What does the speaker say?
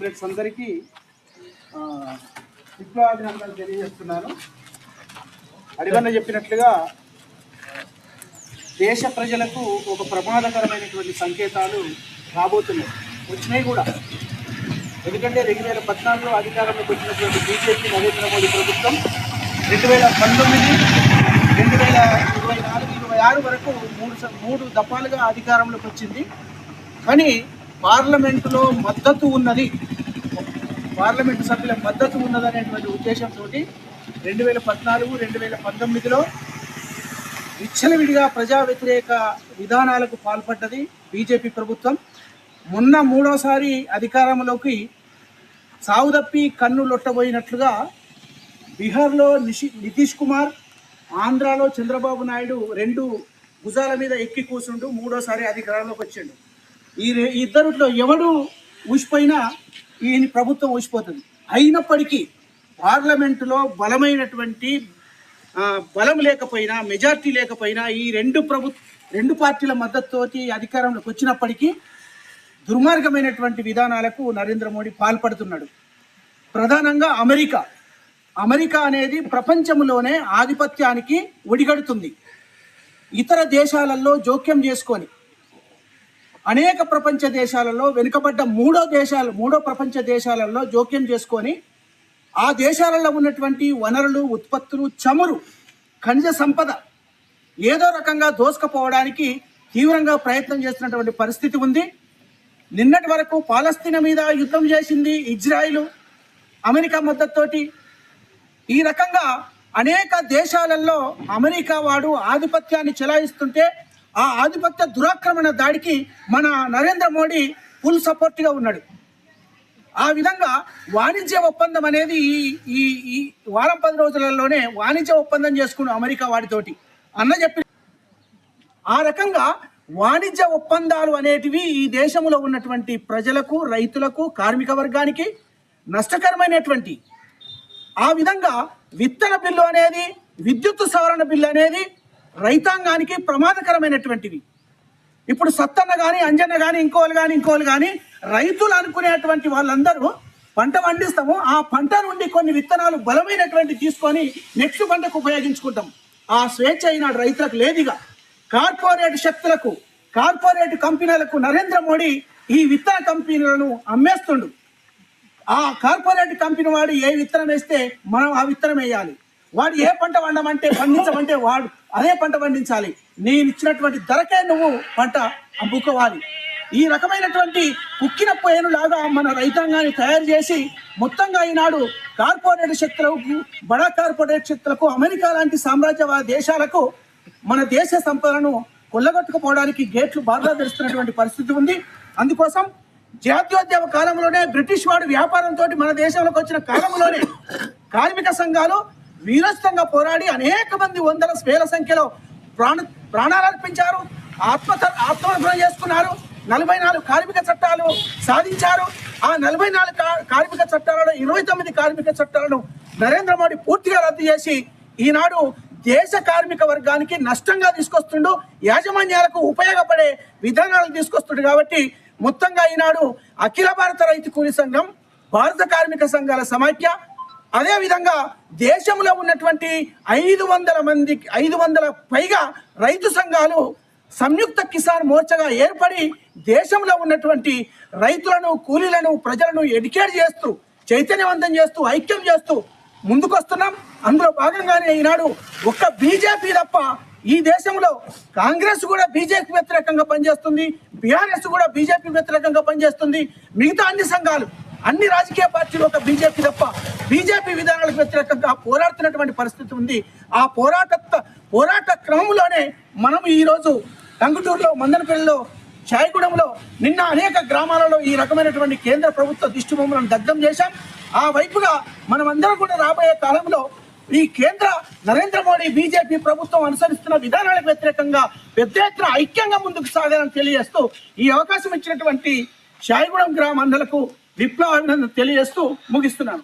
Comrades అందరికీ విప్లవాభినందనలు తెలియజేస్తున్నాను. అడిగన్న చెప్పినట్లుగా దేశ ప్రజలకు ఒక ప్రమాదకరమైనటువంటి సంకేతాలు రాబోతున్నాయి. వచ్చినాయి కూడా. ఎందుకంటే రెండు వేల పద్నాలుగులో అధికారంలోకి వచ్చినటువంటి బీజేపీ నరేంద్ర మోడీ ప్రభుత్వం రెండు వేల పంతొమ్మిది రెండు వేల ఇరవై నాలుగు ఇరవై ఆరు వరకు మూడు మూడు దఫాలుగా అధికారంలోకి వచ్చింది. కానీ పార్లమెంటులో మద్దతు ఉన్నది. పార్లమెంటు సభ్యుల మద్దతు ఉన్నదనేటువంటి ఉద్దేశంతో రెండు వేల పద్నాలుగు రెండు వేల పంతొమ్మిదిలో విచ్చలవిడిగా ప్రజా వ్యతిరేక విధానాలకు పాల్పడ్డది బీజేపీ ప్రభుత్వం. మొన్న మూడోసారి అధికారంలోకి సావుదప్పి కన్ను లొట్టబోయినట్లుగా బీహార్లో నిషి నితీష్ కుమార్ ఆంధ్రాలో చంద్రబాబు నాయుడు రెండు భుజాల మీద ఎక్కి కూర్చుండు మూడోసారి అధికారంలోకి వచ్చిండు. ఈ ఇద్దరిలో ఎవడు ఊసిపోయినా ఈయన ప్రభుత్వం ఊసిపోతుంది. అయినప్పటికీ పార్లమెంటులో బలమైనటువంటి బలం లేకపోయినా మెజార్టీ లేకపోయినా ఈ రెండు ప్రభు రెండు పార్టీల మద్దతుతోటి అధికారంలోకి వచ్చినప్పటికీ దుర్మార్గమైనటువంటి విధానాలకు నరేంద్ర మోడీ పాల్పడుతున్నాడు. ప్రధానంగా అమెరికా. అమెరికా అనేది ప్రపంచంలోనే ఆధిపత్యానికి ఒడిగడుతుంది. ఇతర దేశాలలో జోక్యం చేసుకొని అనేక ప్రపంచ దేశాలలో వెనుకబడ్డ మూడో దేశాలు మూడో ప్రపంచ దేశాలలో జోక్యం చేసుకొని ఆ దేశాలలో ఉన్నటువంటి వనరులు ఉత్పత్తులు చమురు ఖనిజ సంపద ఏదో రకంగా దోసుకపోవడానికి తీవ్రంగా ప్రయత్నం చేస్తున్నటువంటి పరిస్థితి ఉంది. నిన్నటి వరకు పాలస్తీనా మీద యుద్ధం చేసింది ఇజ్రాయిల్ అమెరికా మద్దతుతోటి. ఈ రకంగా అనేక దేశాలలో అమెరికా వాడు ఆధిపత్యాన్ని చెలాయిస్తుంటే ఆ ఆధిపత్య దురాక్రమణ దాడికి మన నరేంద్ర మోడీ ఫుల్ సపోర్ట్గా ఉన్నాడు. ఆ విధంగా వాణిజ్య ఒప్పందం అనేది ఈ ఈ ఈ వారం పది రోజులలోనే వాణిజ్య ఒప్పందం చేసుకున్నాం అమెరికా వాడితోటి. అన్న చెప్పి ఆ రకంగా వాణిజ్య ఒప్పందాలు అనేటివి ఈ దేశంలో ఉన్నటువంటి ప్రజలకు రైతులకు కార్మిక వర్గానికి నష్టకరమైనటువంటి. ఆ విధంగా విత్తన బిల్లు అనేది విద్యుత్ సవరణ బిల్లు అనేది రైతాంగానికి ప్రమాదకరమైనటువంటివి. ఇప్పుడు సత్తన్న కానీ అంజన్న కానీ ఇంకోళ్ళు కానీ ఇంకోళ్ళు కానీ రైతులు అనుకునేటువంటి వాళ్ళందరూ పంట పండిస్తాము. ఆ పంట నుండి కొన్ని విత్తనాలు బలమైనటువంటి తీసుకొని నెక్స్ట్ పంటకు ఉపయోగించుకుంటాం. ఆ స్వేచ్ఛ అయినాడు రైతులకు లేదుగా. కార్పొరేట్ శక్తులకు కార్పొరేట్ కంపెనీలకు నరేంద్ర మోడీ ఈ విత్తన కంపెనీలను అమ్మేస్తుండు. ఆ కార్పొరేట్ కంపెనీ వాడు ఏ విత్తనం వేస్తే మనం ఆ విత్తనం వేయాలి. వాడు ఏ పంట వండమంటే పండించమంటే వాడు అదే పంట పండించాలి. నేను ఇచ్చినటువంటి ధరకే నువ్వు పంట అమ్ముకోవాలి. ఈ రకమైనటువంటి కుక్కిన పోయేనులాగా మన రైతాంగాన్ని తయారు చేసి మొత్తంగా ఈనాడు కార్పొరేట్ శక్తులకు బడా కార్పొరేట్ శక్తులకు అమెరికా లాంటి సామ్రాజ్యవాద దేశాలకు మన దేశ సంపదను కొల్లగొట్టుకుపోవడానికి గేట్లు బాగా తెరుస్తున్నటువంటి పరిస్థితి ఉంది. అందుకోసం జాతీయోద్యమ కాలంలోనే బ్రిటిష్ వాడు వ్యాపారంతో మన దేశంలోకి వచ్చిన కాలంలోనే కార్మిక సంఘాలు వీరస్థంగా పోరాడి అనేక మంది వందల వేల సంఖ్యలో ప్రాణ ప్రాణాలు అర్పించారు. ఆత్మ ఆత్మహత్య చేసుకున్నారు. నలభై నాలుగు కార్మిక చట్టాలు సాధించారు. ఆ నలభై నాలుగు కార్మిక చట్టాలలో ఇరవై తొమ్మిది కార్మిక చట్టాలను నరేంద్ర మోడీ పూర్తిగా రద్దు చేసి ఈనాడు దేశ కార్మిక వర్గానికి నష్టంగా తీసుకొస్తుండు. యాజమాన్యాలకు ఉపయోగపడే విధానాలు తీసుకొస్తుండు కాబట్టి మొత్తంగా ఈనాడు అఖిల భారత రైతు కూలీ సంఘం భారత కార్మిక సంఘాల సమాఖ్య అదేవిధంగా దేశంలో ఉన్నటువంటి ఐదు వందల మంది ఐదు వందల పైగా రైతు సంఘాలు సంయుక్త కిసాన్ మోర్చగా ఏర్పడి దేశంలో ఉన్నటువంటి రైతులను కూలీలను ప్రజలను ఎడ్యుకేట్ చేస్తూ చైతన్యవంతం చేస్తూ ఐక్యం చేస్తూ ముందుకొస్తున్నాం. అందులో భాగంగానే ఈనాడు ఒక్క బీజేపీ తప్ప ఈ దేశంలో కాంగ్రెస్ కూడా బీజేపీ వ్యతిరేకంగా పనిచేస్తుంది బీఆర్ఎస్ కూడా బీజేపీ వ్యతిరేకంగా పనిచేస్తుంది మిగతా అన్ని సంఘాలు. అన్ని రాజకీయ పార్టీలు ఒక బీజేపీ తప్ప బీజేపీ విధానాలకు వ్యతిరేకంగా పోరాడుతున్నటువంటి పరిస్థితి ఉంది. ఆ పోరాట పోరాట క్రమంలోనే మనం ఈరోజు టంగుటూరులో మందనపల్లిలో చాయగూడెంలో నిన్న అనేక గ్రామాలలో ఈ రకమైనటువంటి కేంద్ర ప్రభుత్వ దిష్టి బొమ్మలను దగ్ధం చేశాం. ఆ వైపుగా మనమందరం కూడా రాబోయే కాలంలో ఈ కేంద్ర నరేంద్ర మోడీ బీజేపీ ప్రభుత్వం అనుసరిస్తున్న విధానాలకు వ్యతిరేకంగా పెద్ద ఎత్తున ఐక్యంగా ముందుకు సాగాలని తెలియజేస్తూ ఈ అవకాశం ఇచ్చినటువంటి షాయిగూడెం గ్రామాలకు విప్లవాన్ని తెలియజేస్తూ ముగిస్తున్నాను.